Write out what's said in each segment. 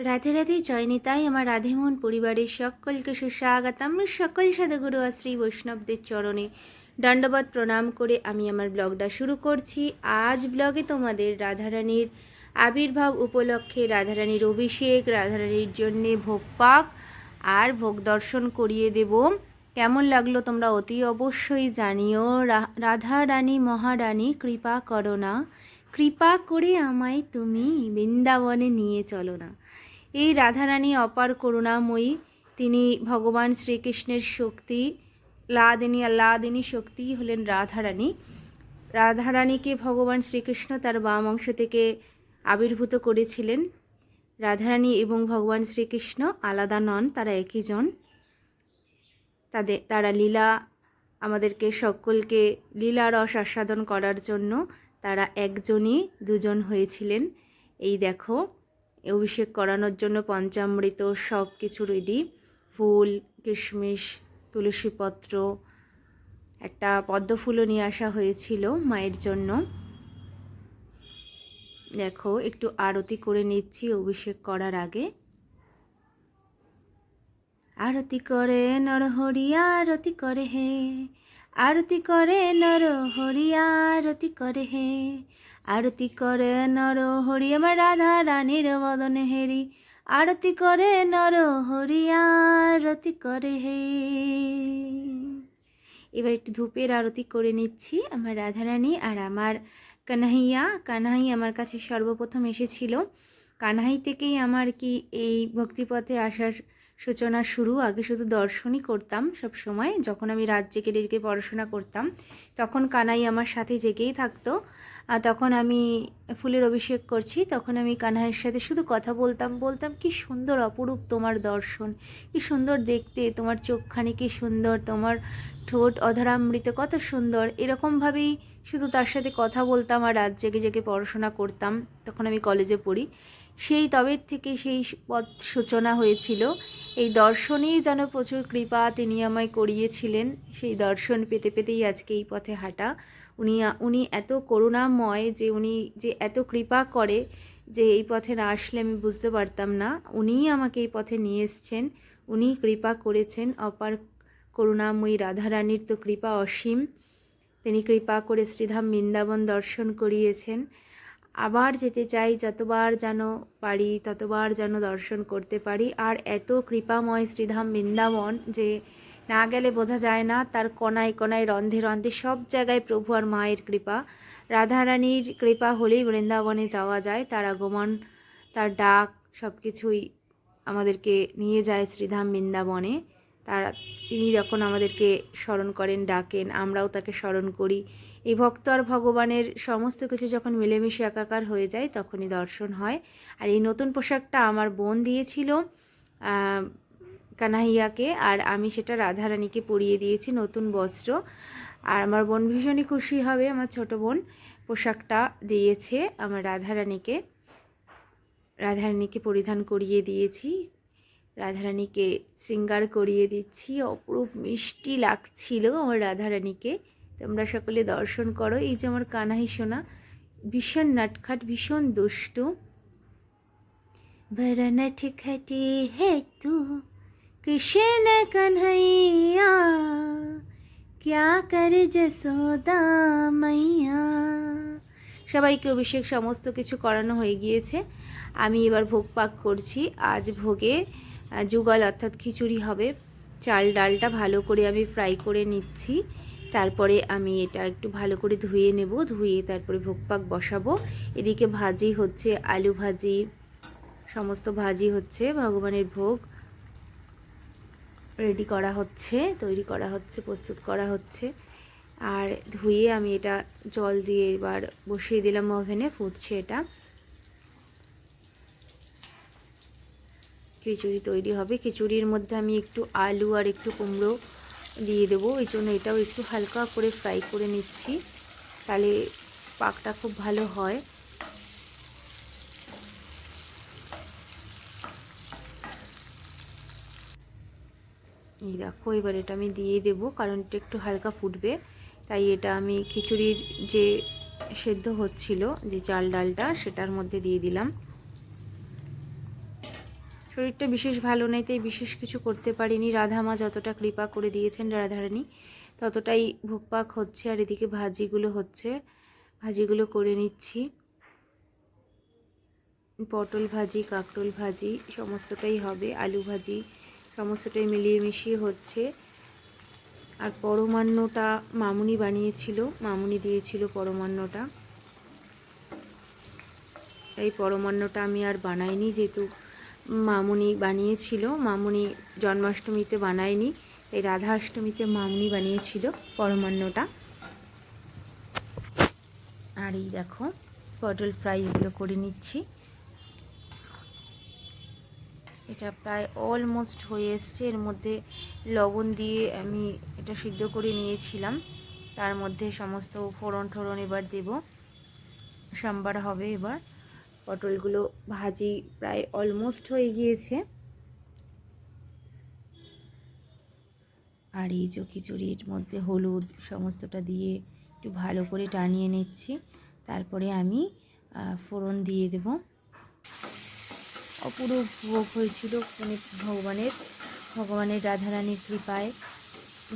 রাধে রাধে, জয়নিতাই, আমার রাধেমন পরিবারের সকলকে সুস্বাগতম। সকল সাধুগুরু আর শ্রী বৈষ্ণবদের চরণে দণ্ডবত প্রণাম করে আমি আমার ব্লগটা শুরু করছি। আজ ব্লগে তোমাদের রাধারানীর আবির্ভাব উপলক্ষে রাধারানীর অভিষেক, রাধারানীর জন্যে ভোগ পাক আর ভোগ দর্শন করিয়ে দেব। কেমন লাগল তোমরা অতি অবশ্যই জানিও। রা- রাধারানী মহারানী, কৃপা করো না। কৃপা করে আমায় তুমি বৃন্দাবনে নিয়ে চলো না। এই রাধারানী অপার করুণাময়ী, তিনি ভগবান শ্রীকৃষ্ণের শক্তি, লাদিনী আল্লাদিনী শক্তি হলেন রাধারানী। রাধারানীকে ভগবান শ্রীকৃষ্ণ তার বাম অংশ থেকে আবির্ভূত করেছিলেন। রাধারানী এবং ভগবান শ্রীকৃষ্ণ আলাদা নন, তারা একই জন। তাদের তারা লীলা, আমাদেরকে সকলকে লীলা রস আস্বাদন করার জন্য তারা একজনই দুজন হয়েছিলেন। এই দেখো অভিষেক করানোর জন্য পঞ্চামৃত সব কিছু রেডি ফুল, কিশমিশ, তুলসীপত্র, একটা পদ্ম ফুলও নিয়ে আসা হয়েছিল মায়ের জন্য। দেখো, একটু আরতি করে নিচ্ছি অভিষেক করার আগে। আরতি করে নরহরি, আরতি করে হে। আরতি করে নরহরি, আরতি করে হে। আরতি করে নর হরি, আমার রাধা রানীর বদনে হেরি। আরতি করে নর হরিয়া আরতি করে হে। এবার একটু ধূপের আরতি করে নিচ্ছি, আমার রাধারানী আর আমার কানাইয়া কানাই আমার কাছে সর্বপ্রথম এসেছিল। কানাই থেকেই আমার কি এই ভক্তিপথে আসার সূচনা শুরু? আগে শুধু দর্শনই করতাম সব সময়। যখন আমি রাত জেগে জেগে পড়াশোনা করতাম, তখন কানাই আমার সাথে জেগেই থাকতো। তখন আমি ফুলের অভিষেক করছি, তখন আমি কানাইয়ের সাথে শুধু কথা বলতাম বলতাম, কি সুন্দর অপরূপ তোমার দর্শন, কি সুন্দর দেখতে, তোমার চোখখানি কি সুন্দর, তোমার ঠোঁট অধরামৃত, কত সুন্দর। এরকমভাবেই শুধু তার সাথে কথা বলতাম আর রাত জেগে জেগে পড়াশোনা করতাম, তখন আমি কলেজে পড়ি। সেই তবের থেকে সেই পথ সূচনা হয়েছিল, এই দর্শনেই যেন প্রচুর কৃপা তিনি আমায় করিয়েছিলেন, সেই দর্শন পেতে পেতেই আজকে এই পথে হাঁটা। উনি উনি এত করুণাময় যে উনি যে এত কৃপা করে যে এই পথে না আসলে আমি বুঝতে পারতাম না, উনিই আমাকে এই পথে নিয়ে এসছেন। উনি কৃপা করেছেন, অপার করুণাময়ী রাধারানীর তো কৃপা অসীম। তিনি কৃপা করে শ্রীধাম বৃন্দাবন দর্শন করিয়েছেন। আবার যেতে চাই, যতবার যেন পারি, ততবার যেন দর্শন করতে পারি। আর এত কৃপাময় শ্রীধাম বৃন্দাবন যে না গেলে বোঝা যায় না, তার কণায় কণায় রন্ধে রন্ধে সব জায়গায় প্রভু আর মায়ের কৃপা। রাধারানীর কৃপা হলেই বৃন্দাবনে যাওয়া যায়, তার আগমন, তার ডাক সব কিছুই আমাদেরকে নিয়ে যায় শ্রীধাম বৃন্দাবনে। তারা, তিনি যখন আমাদেরকে স্মরণ করেন, ডাকেন, আমরাও তাকে স্মরণ করি। এই ভক্ত আর ভগবানের সমস্ত কিছু যখন মিলেমিশে একাকার হয়ে যায়, তখনই দর্শন হয়। আর এই নতুন পোশাকটা আমার বোন দিয়েছিল কানাইয়াকে আর আমি সেটা রাধারানীকে পরিয়ে দিয়েছি নতুন বস্ত্র আর আমার বোন ভীষণই খুশি হবে আমার ছোট বোন পোশাকটা দিয়েছে আমার রাধারানীকে রাধারানীকে পরিধান করিয়ে দিয়েছি রাধারানীকে শৃঙ্গার করিয়ে দিচ্ছি অপরূপ মিষ্টি লাগছিল আমার রাধারানীকে তোমরা সকলে দর্শন করো এই যে আমার কানাই সোনা ভীষণ নাটখাট ভীষণ দুষ্টু बड़ा नटखटी है तू कृष्ण कन्हैया क्या कर जसोदा मैया সবাইকে অভিষেক সমস্ত কিছু করানো হয়ে গিয়েছে আমি এবার ভোগ পাক করছি আজ ভোগে আহ, যুগল অর্থাৎ খিচুড়ি হবে চাল ডালটা ভালো করে আমি ফ্রাই করে নিচ্ছি তারপরে আমি এটা একটু ভালো করে ধুয়ে নেব ধুয়ে তারপরে ভোগ পাক বসাবো এদিকে ভাজি হচ্ছে আলু ভাজি সমস্ত ভাজি হচ্ছে ভগবানের ভোগ রেডি করা হচ্ছে, তৈরি করা হচ্ছে, প্রস্তুত করা হচ্ছে। আর ধুয়ে আমি এটা জল দিয়ে এবার বসিয়ে দিলাম ওভেনে, ফুটছে এটা। খিচুড়ি তৈরি হবে। খিচুড়ির মধ্যে আমি একটু আলু আর একটু কুমড়ো দিয়ে দেবো ওই জন্য এটাও একটু হালকা করে ফ্রাই করে নিচ্ছি। তাহলে পাকটা খুব ভালো হয়। এই দেখো, এবার এটা আমি দিয়ে দেবো, কারণ এটা একটু হালকা ফুটবে। তাই এটা আমি খিচুড়ির যে সেদ্ধ হচ্ছিল, যে চাল ডালটা, সেটার মধ্যে দিয়ে দিলাম। শরীরটা বিশেষ ভালো নেই, তাই বিশেষ কিছু করতে পারিনি। রাধা মা যতটা কৃপা করে দিয়েছেন, রাধারানী, ততটাই ভোগপাক হচ্ছে, আর এদিকে ভাজিগুলো হচ্ছে। ভাজিগুলো করে নিচ্ছি। পটল ভাজি, কাকরোল ভাজি, সমস্তটাই হবে। আলু ভাজি সমস্তটাই মিলিয়ে মিশিয়ে হচ্ছে। আর পরমান্নটা মামুনি বানিয়েছিল, মামুনি দিয়েছিল পরমান্নটা। এই পরমান্নটা আমি আর বানাইনি, যেহেতু মামুনি বানিয়েছিল, মামুনি জন্মাষ্টমীতে বানায়নি, এই রাধাষ্টমীতে মামুনি বানিয়েছিল পরমান্নটা। আর এই দেখো, পটল ফ্রাই এগুলো করে নিচ্ছি। এটা প্রায় অলমোস্ট হয়ে এসছে। এর মধ্যে লবণ দিয়ে আমি এটা সিদ্ধ করে নিয়েছিলাম। তার মধ্যে সমস্ত ফোড়ন ঠোড়ন এবার দেব। সাম্বার হবে এবার। পটলগুলো ভাজি প্রায় অলমোস্ট হয়ে গিয়েছে। আর এই যে খিচুড়ির মধ্যে হলুদ সমস্তটা দিয়ে একটু ভালো করে টানিয়ে নিচ্ছি। তারপরে আমি ফোড়ন দিয়ে দেব। অপূর্ব ভোগ হয়েছিল মানে ভগবানের ভগবানের রাধারানীর কৃপায়,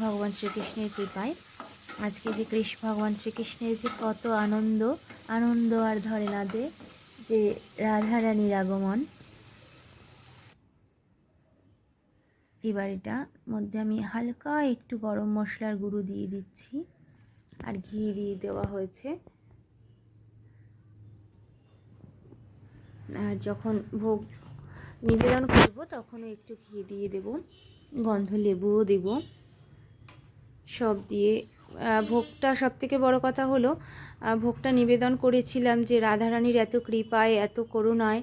ভগবান শ্রীকৃষ্ণের কৃপায়। আজকে যে কৃষ্ণ ভগবান শ্রীকৃষ্ণের যে কত আনন্দ আনন্দ আর ধরে না যে যে রাধারানীর আগমন। এবার এটা মধ্যে আমি হালকা একটু গরম মশলার গুঁড়ো দিয়ে দিচ্ছি, আর ঘি দিয়ে দেওয়া হয়েছে। আর যখন ভোগ নিবেদন করব, তখনও একটু ঘি দিয়ে দেব, গন্ধ লেবুও দেব। সব দিয়ে ভোগটা সব থেকে বড়ো কথা হলো ভোগটা নিবেদন করেছিলাম যে রাধারানীর এত কৃপায়, এত করুণায়,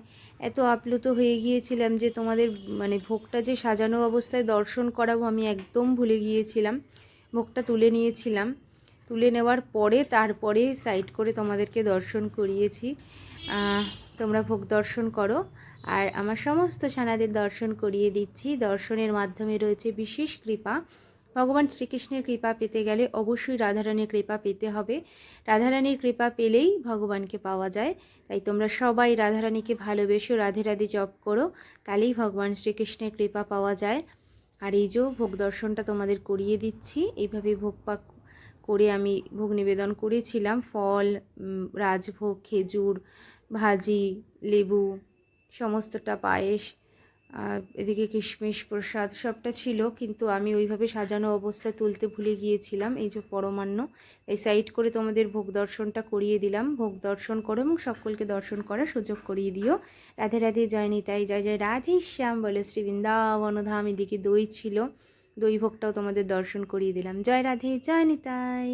এত আপ্লুত হয়ে গিয়েছিলাম যে তোমাদের মানে ভোগটা যে সাজানো অবস্থায় দর্শন করাবো আমি একদম ভুলে গিয়েছিলাম। ভোগটা তুলে নিয়েছিলাম। তুলে নেওয়ার পরে, তারপরে সাইড করে তোমাদেরকে দর্শন করিয়েছি। তোমরা ভোগ দর্শন করো। আর আমার সমস্ত সানাদের দর্শন করিয়ে দিচ্ছি। দর্শনের মাধ্যমে রয়েছে বিশেষ কৃপা। ভগবান শ্রীকৃষ্ণের কৃপা পেতে গেলে অবশ্যই রাধারানীর কৃপা পেতে হবে। রাধারানীর কৃপা পেলেই ভগবানকে পাওয়া যায়। তাই তোমরা সবাই রাধারানীকে ভালোবেসো, রাধে রাধে জপ করো, তাহলেই ভগবান শ্রীকৃষ্ণের কৃপা পাওয়া যায়। আর এই যে ভোগ দর্শনটা তোমাদের করিয়ে দিচ্ছি, এইভাবে ভোগ পাক করে আমি ভোগ নিবেদন করেছিলাম। ফল রাজভোগ, খেজুর ভাজি, লেবু, সমস্তটা পায়েস এদিকে কিশমিশ, প্রসাদ সবটা ছিল, কিন্তু আমি ওইভাবে সাজানো অবস্থায় তুলতে ভুলে গিয়েছিলাম, এই যে পরমান্ন। এই সাইড করে তোমাদের ভোগ দর্শনটা করিয়ে দিলাম। ভোগ দর্শন করো এবং সকলকে দর্শন করার সুযোগ করিয়ে দিও। রাধে রাধে, জয় নিতাই, জয় জয়, রাধে শ্যাম বলে শ্রী বৃন্দাবনধাম এদিকে দই ছিল। দই ভোগটাও তোমাদের দর্শন করিয়ে দিলাম। জয়, রাধে, জয় নিতাই।